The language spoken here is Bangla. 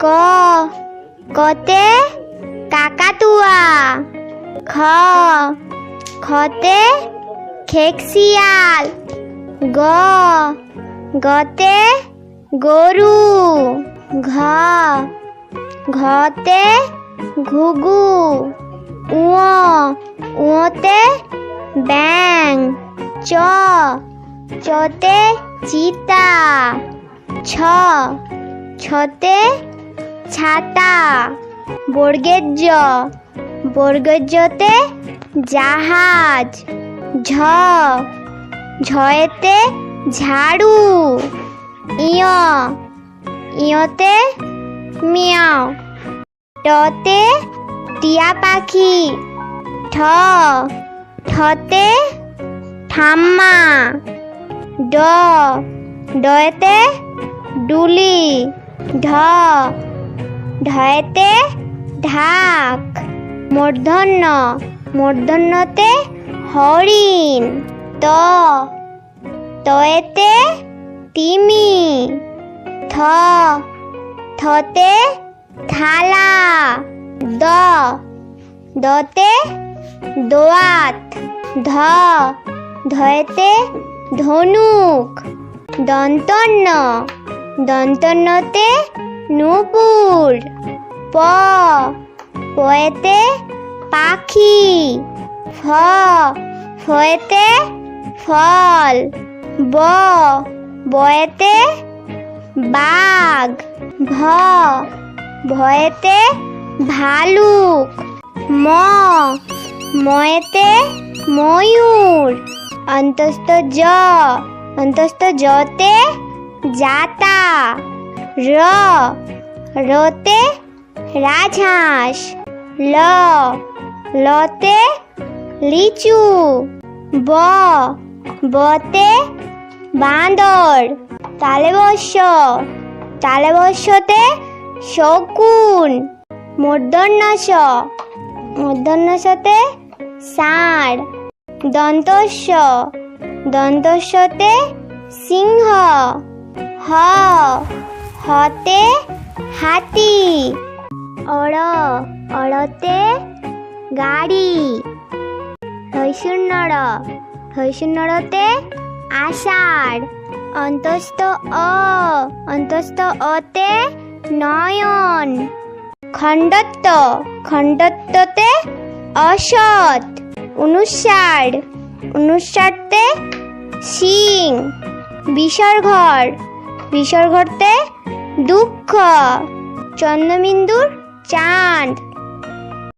ক, কতে কাকাতুয়া, খ, খতে খেকশিয়াল গ, গতে গরু, ঘ, ঘতে ঘুঘু, উঁ, উঁতে ব্যাং, চ, চতে চিতা, ছ, ছতে ছাতা। বর্গের জ বর্গের জতে জাহাজ। ঝ। ঝয়েতে ঝাড়ু। ইয়। ইয়তে মিয়াও। টতে টিয়া পাখি। ঠ। ঠতে ঠাম্মা। ড। ডয়েতে ডুলি। ঢ। ঢয়েতে ঢাক, মূর্ধন্য, মূর্ধন্যতে হরিণ, ত, তয়েতে তিমি, থ, থতে থালা, দ, দতে দোয়াত, ধ, ধয়েতে ধনুক, দন্তন্য, দন্তন্যতে নুপুর প পয়েতে পাখি, ফ, ফয়েতে ফল, ব, বয়েতে বাঘ ভ ভয়েতে ভালুক, ম, ময়েতে ময়ূর, অন্তস্থ জ, অন্তস্থ জতে জাতা, র রতে রাজহাঁস, ল, লতে লিচু, ব, বতে বাঁদর তালে বর্ষ তালে বর্ষতে শকুন মূর্ধন্যস মূর্ধন্যসতে ষাঁড়, দন্তস্য, দন্তস্যতে সিংহ, হ, হতে হাতি। অড়, অড়তে গাড়ি। হৈশূন্যর হৈশূন্যরতে আষাঢ়। অন্তস্থ অ, অন্তস্থ অতে নয়ন। খণ্ডত্ব, খণ্ডত্বতে অসৎ। অনুষাঢ়, অনুষাঢ়তে সিং বিসর্ঘর, বিসর্ঘরতে দুঃখ। চন্দ্রবিন্দুর চাঁদ।